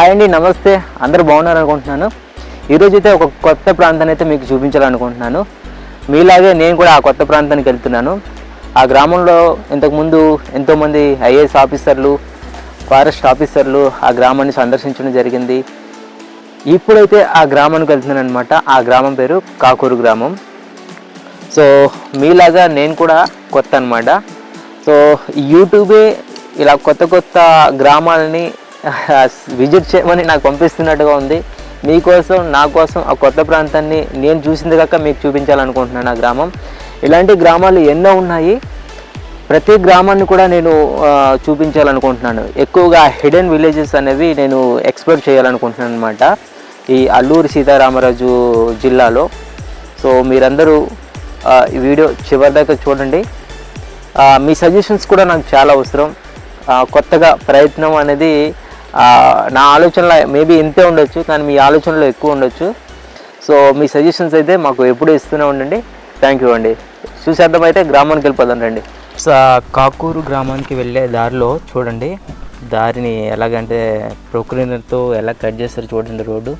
Hi అండి నమస్తే. అందరూ బాగున్నారు అనుకుంటున్నాను ఈరోజు అయితే ఒక కొత్త ప్రాంతాన్ని అయితే మీకు చూపించాలనుకుంటున్నాను. మీలాగే నేను కూడా ఆ కొత్త ప్రాంతానికి వెళ్తున్నాను. ఆ గ్రామంలో ఇంతకుముందు ఎంతోమంది ఐఏఎస్ ఆఫీసర్లు ఫారెస్ట్ ఆఫీసర్లు ఆ గ్రామాన్ని సందర్శించడం జరిగింది. ఇప్పుడైతే ఆ గ్రామానికి వెళ్తున్నాను అనమాట ఆ గ్రామం పేరు కాకూరు గ్రామం. సో మీలాగా నేను కూడా కొత్త అనమాట సో యూట్యూబే ఇలా కొత్త కొత్త గ్రామాలని విజిట్ చేయమని నాకు పంపిస్తున్నట్టుగా ఉంది. మీకోసం నా కోసం ఆ కొత్త ప్రాంతాన్ని నేను చూసింది కాక మీకు చూపించాలనుకుంటున్నాను ఆ గ్రామం. ఇలాంటి గ్రామాలు ఎన్నో ఉన్నాయి. ప్రతి గ్రామాన్ని కూడా నేను చూపించాలనుకుంటున్నాను. ఎక్కువగా హిడెన్ విలేజెస్ అనేవి నేను ఎక్స్ప్లోర్ చేయాలనుకుంటున్నాను అనమాట ఈ అల్లూరు సీతారామరాజు జిల్లాలో. సో మీరందరూ ఈ వీడియో చివరి దాకా చూడండి. మీ సజెషన్స్ కూడా నాకు చాలా అవసరం. కొత్తగా ప్రయత్నం అనేది నా ఆలోచనలో మేబీ ఇంతే ఉండొచ్చు కానీ మీ ఆలోచనలో ఎక్కువ ఉండొచ్చు. సో మీ సజెషన్స్ అయితే మాకు ఎప్పుడూ ఇస్తూనే ఉండండి. థ్యాంక్ యూ అండి. చూసేద్దాం అయితే గ్రామానికి వెళ్ళిపోదాం రండి. సో కాకూరు గ్రామానికి వెళ్ళే దారిలో చూడండి. దారిని ఎలాగంటే ప్రొక్రీనర్తో ఎలా కట్ చేస్తారు చూడండి రోడ్డు.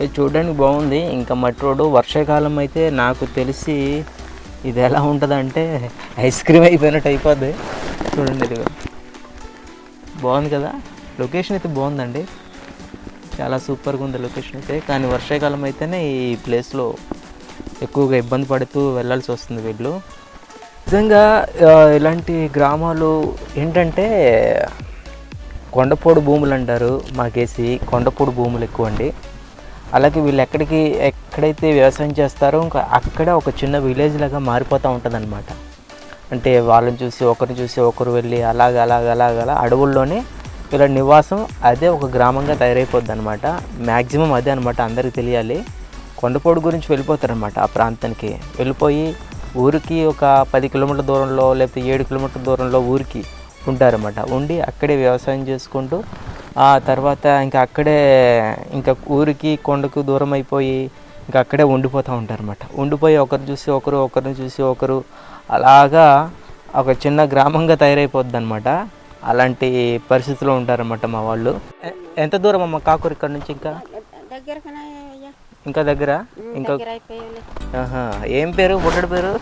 ఇది చూడడానికి బాగుంది. ఇంకా మట్టి రోడ్డు. వర్షాకాలం అయితే నాకు తెలిసి ఇది ఎలా ఉంటుందంటే ఐస్ క్రీమ్ అయిపోయినట్టు అయిపోద్ది. చూడండి ఇది బాగుంది కదా? లొకేషన్ అయితే బాగుందండి. చాలా సూపర్గా ఉంది లొకేషన్ అయితే. కానీ వర్షాకాలం అయితేనే ఈ ప్లేస్లో ఎక్కువగా ఇబ్బంది పడుతూ వెళ్ళాల్సి వస్తుంది వీళ్ళు నిజంగా ఇలాంటి గ్రామాలు ఏంటంటే కొండపోడు భూములు అంటారు మాకేసి. కొండపోడు భూములు ఎక్కువ అండి అలాగే వీళ్ళు ఎక్కడికి ఎక్కడైతే వ్యవసాయం చేస్తారో ఇంకా అక్కడే ఒక చిన్న విలేజ్ లాగా మారిపోతూ ఉంటుంది అంటే వాళ్ళని చూసి ఒకరిని చూసి ఒకరు వెళ్ళి అలాగ అలాగ అలాగ అలా అడవుల్లోనే వీళ్ళ నివాసం అదే ఒక గ్రామంగా తయారైపోద్ది అనమాట మ్యాక్సిమం అదే అనమాట అందరికీ తెలియాలి. కొండపోడు గురించి వెళ్ళిపోతారనమాట ఆ ప్రాంతానికి. వెళ్ళిపోయి ఊరికి ఒక పది కిలోమీటర్ల దూరంలో లేకపోతే ఏడు కిలోమీటర్ల దూరంలో ఊరికి ఉంటారన్నమాట. ఉండి అక్కడే వ్యవసాయం చేసుకుంటూ ఆ తర్వాత ఇంకా అక్కడే ఇంకా ఊరికి కొండకు దూరం అయిపోయి ఇంకా అక్కడే ఉండిపోతూ ఉంటారన్నమాట. ఉండిపోయి ఒకరు చూసి ఒకరు ఒకరిని చూసి ఒకరు అలాగా ఒక చిన్న గ్రామంగా తయారైపోద్ది అనమాట అలాంటి పరిస్థితిలో ఉంటారన్నమాట మా వాళ్ళు. ఎంత దూరం అమ్మ కాకూరు ఇక్కడ నుంచి ఇంకా? ఇంకా దగ్గర? ఇంకా. ఏం పేరు? బుడ్డడి పేరు?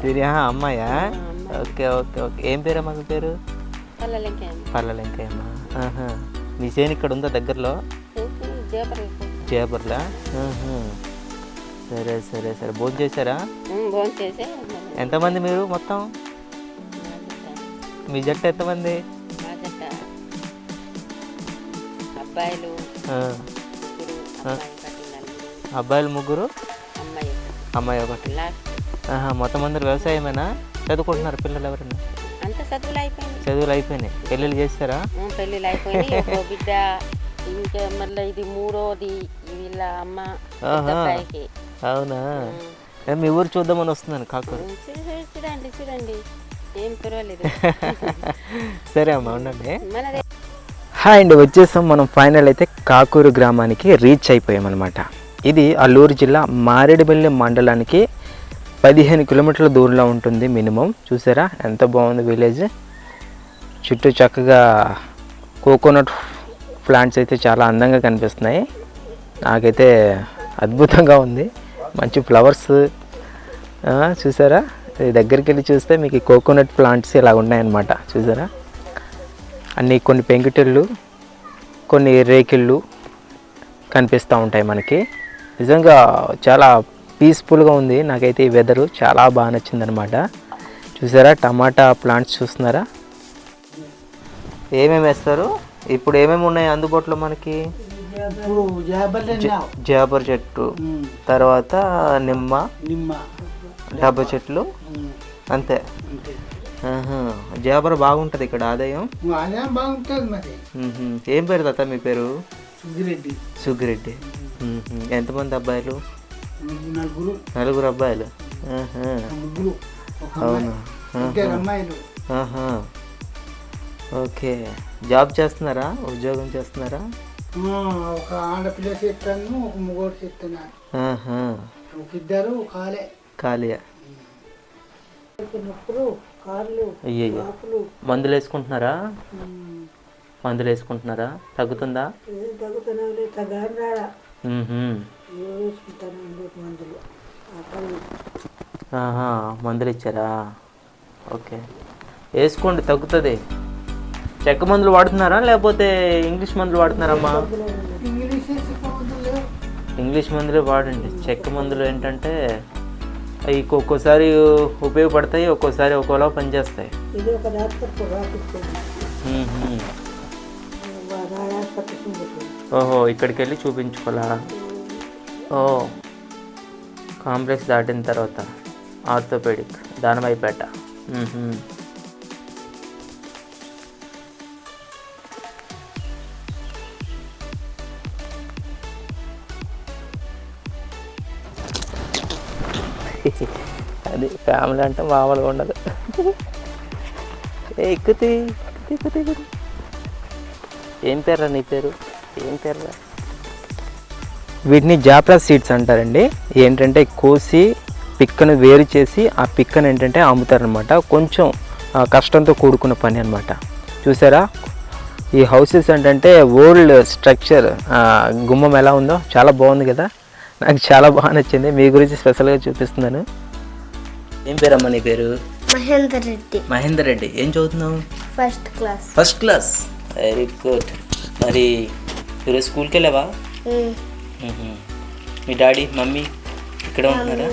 సిరియా అమ్మాయా? Okay okay okay. ఏం పేరు అమ్మ మీ పేరు? పిల్లలకేం పర్లేదు ఇంకేమ్మా ఆహా. మీ చేను ఇక్కడ ఉందా దగ్గరలో? చేపర్లా. సరే సరే సరే. భోజనం చేశారా? భోజనం చేసే ఎంతమంది మీరు మొత్తం? మీ జట్టు ఎంతమంది? అబ్బాయిలు అబ్బాయిలు ముగ్గురు? అమ్మాయి ఒకటి. మొత్తం అందరు వ్యవసాయమేనా? చదువుకుంటున్నారు పిల్లలు ఎవరైనా చదువులు అయిపోయినాయి. పెళ్ళిళ్ళు చేస్తారా? పెళ్ళిళ్ళు అయిపోయినాయి. బిడ్డ ఇంకా మళ్ళీ ఇది మూడోది వీళ్ళ అమ్మ అవునా? మీ ఊరు చూద్దామని వస్తున్నాను కాకూరు. చూడండి చూడండి. ఏం పర్వాలేదు. సరే అమ్మా ఉండండి. హాయ్ అండి వచ్చేసాం మనం ఫైనల్ అయితే కాకూరు గ్రామానికి రీచ్ అయిపోయామన్నమాట. ఇది అల్లూరు జిల్లా మారేడుపల్లి మండలానికి పదిహేను కిలోమీటర్ల దూరంలో ఉంటుంది మినిమం. చూసారా? ఎంత బాగుంది విలేజ్. చుట్టూ చక్కగా కోకోనట్ ప్లాంట్స్ అయితే చాలా అందంగా కనిపిస్తున్నాయి. నాకైతే అద్భుతంగా ఉంది. మంచి ఫ్లవర్స్ చూసారా? దగ్గరికి వెళ్ళి చూస్తే మీకు కోకోనట్ ప్లాంట్స్ ఇలా ఉన్నాయన్నమాట చూసారా? అన్ని కొన్ని పెంకుటిళ్ళు కొన్ని రేకిళ్ళు కనిపిస్తూ ఉంటాయి మనకి. నిజంగా చాలా పీస్ఫుల్గా ఉంది. నాకైతే ఈ వెదరు చాలా బాగా నచ్చిందనమాట చూసారా? టమాటా ప్లాంట్స్ చూస్తున్నారా? ఏమేమి వేస్తారు? ఇప్పుడు ఏమేమి ఉన్నాయి అందుబాటులో మనకి? జాబర్ చెట్టు తర్వాత నిమ్మ నిమ్మ. డబ్బ చెట్లు అంతే. జాబర్ బాగుంటుంది ఇక్కడ ఆదాయం. బాగుంటుంది మరి. ఏం పేరు తాత మీ పేరు? సుగ్గిరెడ్డి. ఎంతమంది అబ్బాయిలు? నలుగురు నలుగురు. అబ్బాయిలు. అవును. ఓకే. జాబ్ చేస్తున్నారా? ఉద్యోగం చేస్తున్నారా? ఒక ఆడపిల్ల చెప్తాను ఒక మగోడు చెప్తున్నాను. ఒక ఇద్దరు నొప్పులు కార్లు ఆకులు మందులు వేసుకుంటున్నారా మందులు వేసుకుంటున్నారా తగ్గుతుందా? తగ్గారు రాడా మందులు? ఇచ్చారా ఓకే. వేసుకోండి తగ్గుతుంది. చెక్క మందులు వాడుతున్నారా? లేకపోతే ఇంగ్లీష్ మందులు వాడుతున్నారమ్మా? ఇంగ్లీష్ మందులు వాడండి. చెక్క మందులు ఏంటంటే అవి ఒక్కోసారి ఉపయోగపడతాయి ఒక్కోసారి ఒక్కోలా పనిచేస్తాయి. ఓహో ఇక్కడికి వెళ్ళి చూపించుకోవాలా? ఓ కాంప్లెక్స్ దాటిన తర్వాత ఆర్థోపెడిక్ దానమైపేట. అది ఫ్యామిలీ అంటే మామూలుగా ఉండదు. ఏ ఎక్కుతి ఎక్కుతి ఎక్కుతి ఏం పేర్రా నీ పేరు? ఏం పేర్రా? వీటిని జాప్రా సీడ్స్ అంటారండి. ఏంటంటే కోసి పిక్కను వేరు చేసి ఆ పిక్కను ఏంటంటే అమ్ముతారనమాట. కొంచెం కష్టంతో కూడుకున్న పని అనమాట చూసారా? ఈ హౌసెస్ ఏంటంటే ఓల్డ్ స్ట్రక్చర్ గుమ్మం ఎలా ఉందో? చాలా బాగుంది కదా? నాకు చాలా బాగా నచ్చింది. మీ గురించి స్పెషల్గా చూపిస్తున్నాను. ఏం పేరమ్మా నీ పేరు? మహేందర్ రెడ్డి. మహేందర్ రెడ్డి. ఏం చదువుతున్నావు? First class first class very good మరి ఈరోజు స్కూల్కి వెళ్ళావా. మీ డాడీ మమ్మీ ఇక్కడ ఉంటున్నారా.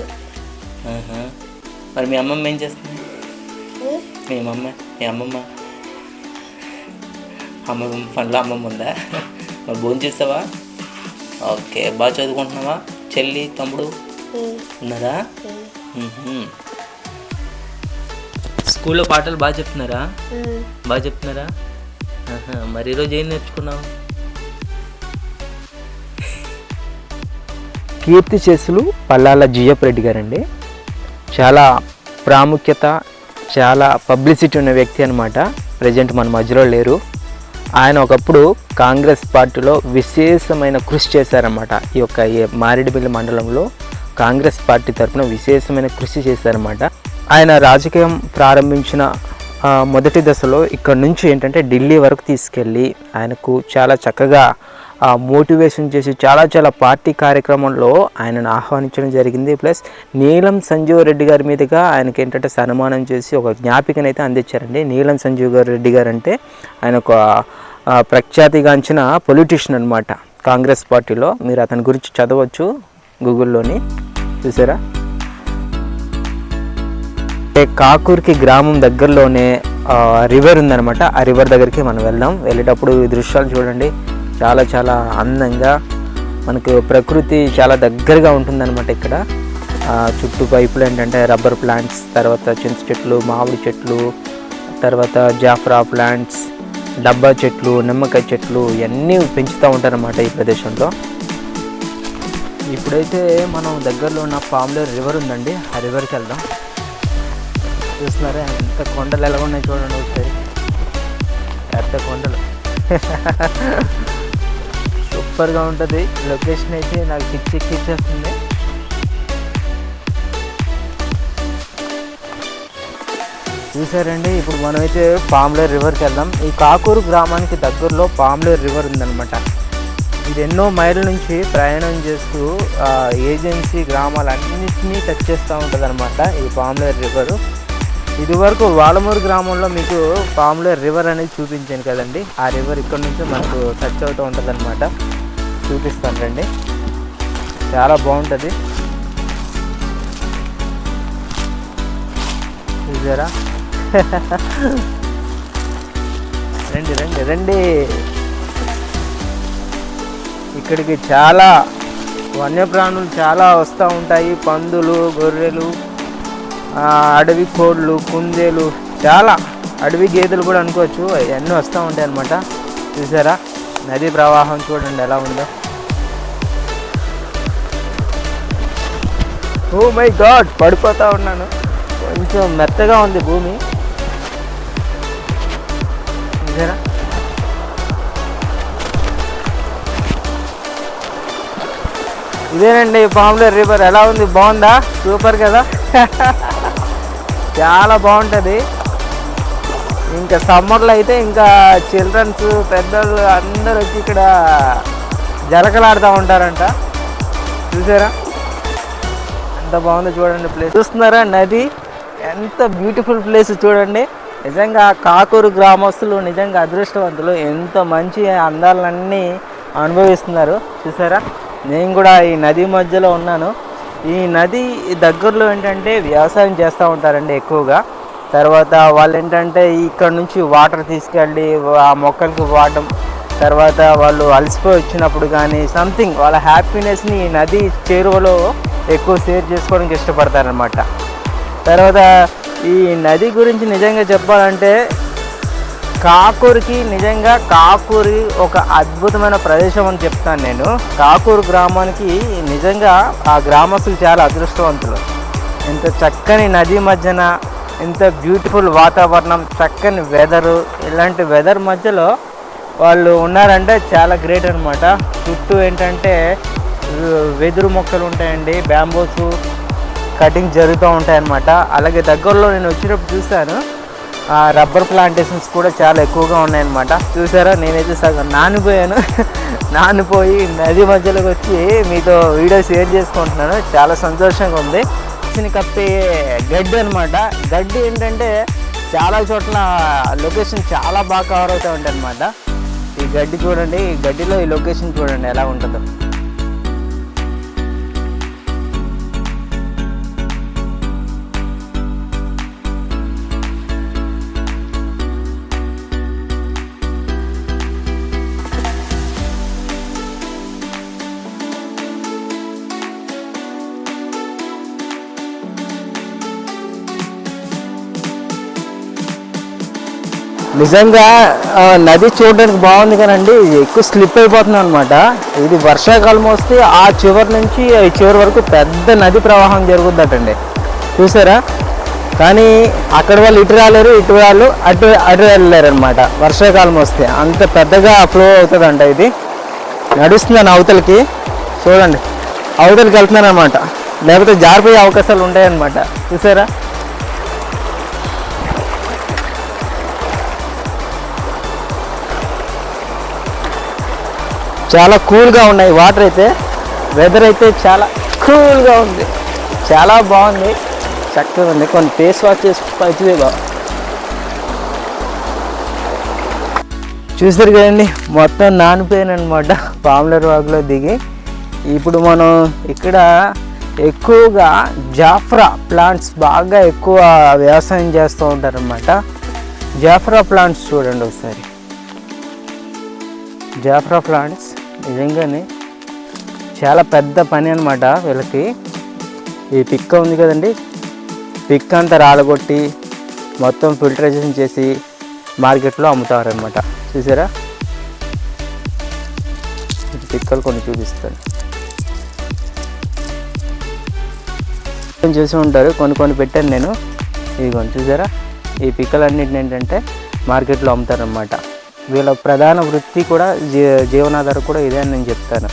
మరి మీ అమ్మమ్మ ఏం చేస్తుంది? మీ అమ్మమ్మ మీ అమ్మమ్మ. అమ్మమ్మ పనిలో అమ్మమ్మ ఉందా? మరి భోజనం చేస్తావా? ఓకే బాగా చదువుకుంటున్నావా? చెల్లి తమ్ముడు? ఉన్నారా. స్కూల్లో పాటలు బాగా చెప్తున్నారా? బాగా చెప్తున్నారా. మరి ఈరోజు ఏం నేర్చుకున్నావు? కీర్తి చేసులు పల్లాల జియప్ రెడ్డి గారండి. చాలా ప్రాముఖ్యత చాలా పబ్లిసిటీ ఉన్న వ్యక్తి అనమాట ప్రజెంట్ మన మధ్యలో లేరు. ఆయన ఒకప్పుడు కాంగ్రెస్ పార్టీలో విశేషమైన కృషి చేశారన్నమాట. ఈ యొక్క ఈ మారేడుమిల్లి మండలంలో కాంగ్రెస్ పార్టీ తరఫున విశేషమైన కృషి చేశారన్నమాట. ఆయన రాజకీయం ప్రారంభించిన మొదటి దశలో ఇక్కడ నుంచి ఏంటంటే ఢిల్లీ వరకు తీసుకెళ్ళి ఆయనకు చాలా చక్కగా మోటివేషన్ చేసి చాలా చాలా పార్టీ కార్యక్రమంలో ఆయనను ఆహ్వానించడం జరిగింది. ప్లస్ నీలం సంజీవ్ రెడ్డి గారి మీదుగా ఆయనకి ఏంటంటే సన్మానం చేసి ఒక జ్ఞాపికనైతే అందించారండి. నీలం సంజీవ్ గారు రెడ్డి గారు అంటే ఆయన ఒక ప్రఖ్యాతిగాంచిన పొలిటీషియన్ అనమాట కాంగ్రెస్ పార్టీలో మీరు అతని గురించి చదవచ్చు గూగుల్లోని. చూసారా? అంటే కాకూర్కి గ్రామం దగ్గరలోనే రివర్ ఉందన్నమాట. ఆ రివర్ దగ్గరికి మనం వెళ్దాం. వెళ్ళేటప్పుడు ఈ దృశ్యాలు చూడండి. చాలా చాలా అందంగా మనకు ప్రకృతి చాలా దగ్గరగా ఉంటుందన్నమాట ఇక్కడ. చుట్టూ పైపులు ఏంటంటే రబ్బర్ ప్లాంట్స్ తర్వాత చింత చెట్లు మామిడి చెట్లు తర్వాత జాఫ్రా ప్లాంట్స్ డబ్బా చెట్లు నిమ్మకాయ చెట్లు ఇవన్నీ పెంచుతూ ఉంటారన్నమాట ఈ ప్రదేశంలో. ఇప్పుడైతే మనం దగ్గరలో ఉన్న పాములేరు రివర్ ఉందండి. ఆ రివర్కి వెళ్దాం. చూస్తున్నారా ఎంత కొండలు ఎలా ఉన్నాయి చూడండి ఒకసారి. పెద్ద కొండలు. సూపర్గా ఉంటుంది. లొకేషన్ అయితే నాకు పిచ్చి ఎక్కిచ్చేస్తుంది చూసారండి ఇప్పుడు మనమైతే పామ్లేర్ రివర్కి వెళ్దాం. ఈ కాకూరు గ్రామానికి దగ్గరలో పామ్లేర్ రివర్ ఉందన్నమాట. ఇది ఎన్నో మైళ్ళ నుంచి ప్రయాణం చేస్తూ ఏజెన్సీ గ్రామాలన్నింటినీ టచ్ చేస్తూ ఉంటుంది అనమాట ఈ పామ్లేర్ రివర్. ఇదివరకు వాలమూరు గ్రామంలో మీకు పామ్లేర్ రివర్ అనేది చూపించాను కదండి. ఆ రివర్ ఇక్కడ నుంచి మనకు టచ్ అవుతూ ఉంటుంది అనమాట చూపిస్తాను రండి. చాలా బాగుంటుంది. చూసారా? రండి రండి రండి. ఇక్కడికి చాలా వన్యప్రాణులు చాలా వస్తూ ఉంటాయి. పందులు గొర్రెలు అడవి కోళ్ళు కుందేలు చాలా అడవి గేదెలు కూడా అనుకోవచ్చు. అవన్నీ వస్తూ ఉంటాయి అన్నమాట. చూసారా? నదీ ప్రవాహం చూడండి ఎలా ఉందో. ఓ మై గాడ్ పడిపోతూ ఉన్నాను. కొంచెం మెత్తగా ఉంది భూమి. ఇదేనండి పాములర్ రివర్. ఎలా ఉంది? బాగుందా? సూపర్ కదా. చాలా బాగుంటుంది. ఇంకా సమ్మర్లో అయితే ఇంకా చిల్డ్రన్స్ పెద్దలు అందరూ వచ్చి ఇక్కడ జలకలాడుతూ ఉంటారంట. చూసారా? ఎంత బాగుందో చూడండి ప్లేస్. చూస్తున్నారా? నది. ఎంత బ్యూటిఫుల్ ప్లేస్ చూడండి. నిజంగా కాకూరు గ్రామస్తులు నిజంగా అదృష్టవంతులు. ఎంత మంచి అందాలన్నీ అనుభవిస్తున్నారు. చూసారా? నేను కూడా ఈ నది మధ్యలో ఉన్నాను. ఈ నది దగ్గరలో ఏంటంటే వ్యవసాయం చేస్తూ ఉంటారండి ఎక్కువగా. తర్వాత వాళ్ళు ఏంటంటే ఇక్కడ నుంచి వాటర్ తీసుకెళ్ళి ఆ మొక్కలకు వాడడం తర్వాత వాళ్ళు అలసిపోయి వచ్చినప్పుడు కానీ సంథింగ్ వాళ్ళ హ్యాపీనెస్ని ఈ నది చేరువలో ఎక్కువ షేర్ చేసుకోవడానికి ఇష్టపడతారనమాట తర్వాత ఈ నది గురించి నిజంగా చెప్పాలంటే కాకూరుకి నిజంగా కాకూరి ఒక అద్భుతమైన ప్రదేశం అని చెప్తాను నేను. కాకూరు గ్రామానికి నిజంగా ఆ గ్రామస్తులు చాలా అదృష్టవంతులు. ఇంత చక్కని నది మధ్యన ఇంత బ్యూటిఫుల్ వాతావరణం చక్కని వెదరు ఇలాంటి వెదర్ మధ్యలో వాళ్ళు ఉన్నారంటే చాలా గ్రేట్ అనమాట చుట్టూ ఏంటంటే వెదురు మొక్కలు ఉంటాయండి బ్యాంబోసు కటింగ్ జరుగుతూ ఉంటాయన్నమాట. అలాగే దగ్గరలో నేను వచ్చినప్పుడు చూశాను. రబ్బర్ ప్లాంటేషన్స్ కూడా చాలా ఎక్కువగా ఉన్నాయన్నమాట. చూసారా? నేనైతే సగం నానిపోయాను. నానిపోయి నది మధ్యలోకి వచ్చి మీతో వీడియో షేర్ చేసుకుంటున్నాను. చాలా సంతోషంగా ఉంది. చిన్న కప్పే గడ్డి అనమాట గడ్డి ఏంటంటే చాలా చోట్ల లొకేషన్ చాలా బాగా కవర్ అవుతూ ఉంటాయి అనమాట ఈ గడ్డి చూడండి. ఈ గడ్డిలో ఈ లొకేషన్ చూడండి ఎలా ఉంటుందో. నిజంగా నది చూడడానికి బాగుంది కానండి ఎక్కువ స్లిప్ అయిపోతుంది అనమాట ఇది వర్షాకాలం వస్తే ఆ చివరి నుంచి ఈ చివరి వరకు పెద్ద నది ప్రవాహం జరుగుద్దటండి. చూసారా? కానీ అక్కడ వాళ్ళు ఇటు రాలేరు ఇటు వాళ్ళు అటు అటు వెళ్ళలేరు అనమాట వర్షాకాలం వస్తే అంత పెద్దగా ఫ్లో అవుతుందంట ఇది. నడుస్తున్నాను అవతలకి? చూడండి. అవతలకి వెళ్తున్నాను అనమాట లేకపోతే జారిపోయే అవకాశాలు ఉంటాయన్నమాట. చూసారా? చాలా కూల్గా ఉన్నాయి. వాటర్ అయితే వెదర్ అయితే చాలా కూల్గా ఉంది. చాలా బాగుంది. చక్కగా ఉంది. కొన్ని ఫేస్ వాష్ చేసుకోవచ్చు బాగా చూసారు కదండి మొత్తం నానిపోయాను అనమాట పాములర్ వాగులో దిగి. ఇప్పుడు మనం ఇక్కడ ఎక్కువగా జాఫ్రా ప్లాంట్స్ బాగా ఎక్కువ వ్యవసాయం చేస్తూ ఉంటారనమాట జాఫ్రా ప్లాంట్స్ చూడండి ఒకసారి. జాఫ్రా ప్లాంట్స్ నిజంగానే చాలా పెద్ద పని అనమాట వీళ్ళకి. ఈ పిక్క ఉంది కదండి. పిక్ అంతా రాలగొట్టి మొత్తం ఫిల్టరేషన్ చేసి మార్కెట్లో అమ్ముతారనమాట చూసారా? ఈ పిక్కలు కొన్ని చూపిస్తాను. చూసి ఉంటారు? కొన్ని కొన్ని పెట్టాను నేను. ఇదిగోండి చూసారా? ఈ పిక్కలన్నిటిని ఏంటంటే మార్కెట్లో అమ్ముతారనమాట వీళ్ళ ప్రధాన వృత్తి కూడా జీ జీవనాధారం కూడా ఇదే అని నేను చెప్తాను.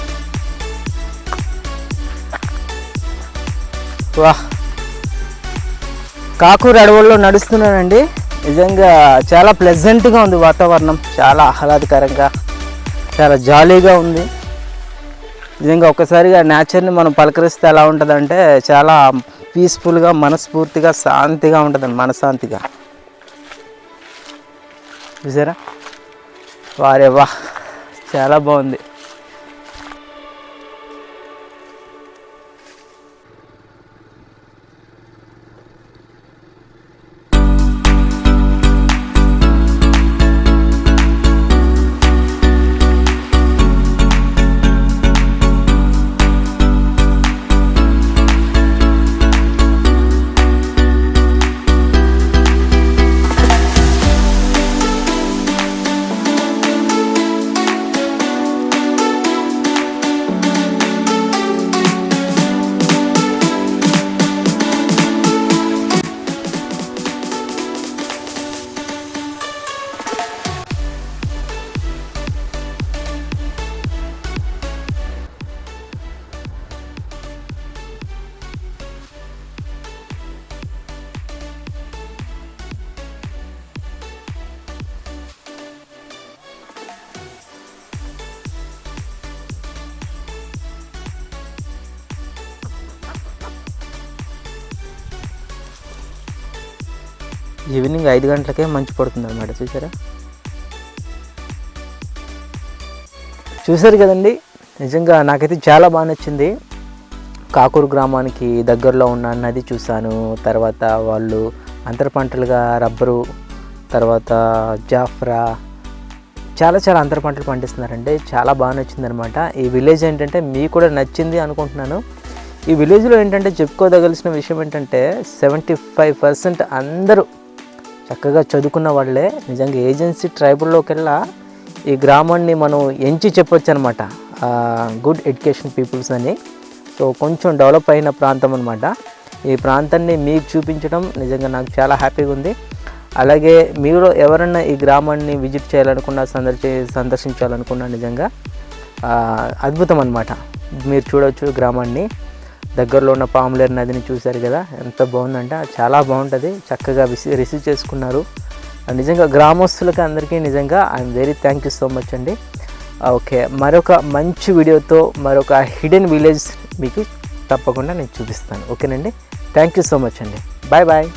వాహ్ కాకూరు అడవుల్లో నడుస్తున్నానండి. నిజంగా చాలా ప్లెజెంట్గా ఉంది వాతావరణం. చాలా ఆహ్లాదకరంగా చాలా జాలీగా ఉంది. నిజంగా ఒక్కసారిగా నేచర్ని మనం పలకరిస్తే ఎలా ఉంటుందంటే చాలా పీస్ఫుల్గా మనస్ఫూర్తిగా శాంతిగా ఉంటుందండి మనశాంతిగా చూసారా? వారే వా చాలా బాగుంది. ఈవినింగ్ ఐదు గంటలకే మంచు పడుతుంది అనమాట చూసారా చూసారు కదండి? నిజంగా నాకైతే చాలా బాగా నచ్చింది. కాకూరు గ్రామానికి దగ్గరలో ఉన్న నది చూశాను. తర్వాత వాళ్ళు అంతర పంటలుగా రబ్బరు తర్వాత జాఫ్రా చాలా చాలా అంతర పంటలు పండిస్తున్నారండి. చాలా బాగా నచ్చిందనమాట ఈ విలేజ్ ఏంటంటే మీకు కూడా నచ్చింది అనుకుంటున్నాను. ఈ విలేజ్లో ఏంటంటే చెప్పుకోదగలిసిన విషయం ఏంటంటే సెవెంటీ ఫైవ్ పర్సెంట్ అందరూ చక్కగా చదువుకున్న వాళ్ళే. నిజంగా ఏజెన్సీ ట్రైబుల్లోకి వెళ్ళా ఈ గ్రామాన్ని మనం ఎంచి చెప్పొచ్చు అనమాట గుడ్ ఎడ్యుకేషన్ పీపుల్స్ అని. సో కొంచెం డెవలప్ అయిన ప్రాంతం అనమాట. ఈ ప్రాంతాన్ని మీకు చూపించడం నిజంగా నాకు చాలా హ్యాపీగా ఉంది. అలాగే మీరు ఎవరన్నా ఈ గ్రామాన్ని విజిట్ చేయాలనుకున్నా సందర్శి సందర్శించాలనుకున్నా నిజంగా అద్భుతం అనమాట. మీరు చూడవచ్చు గ్రామాన్ని. దగ్గరలో ఉన్న పాములేరు నదిని చూశారు కదా? ఎంత బాగుందంటే. చాలా బాగుంటుంది. చక్కగా రిసీవ్ రిసీవ్ చేసుకున్నారు. నిజంగా గ్రామస్తులకి అందరికీ నిజంగా I'm very thank you so much అండి. ఓకే. మరొక మంచి వీడియోతో మరొక హిడెన్ విలేజ్ మీకు తప్పకుండా నేను చూపిస్తాను. ఓకేనండి? థ్యాంక్ యూ సో మచ్ అండి. Bye bye.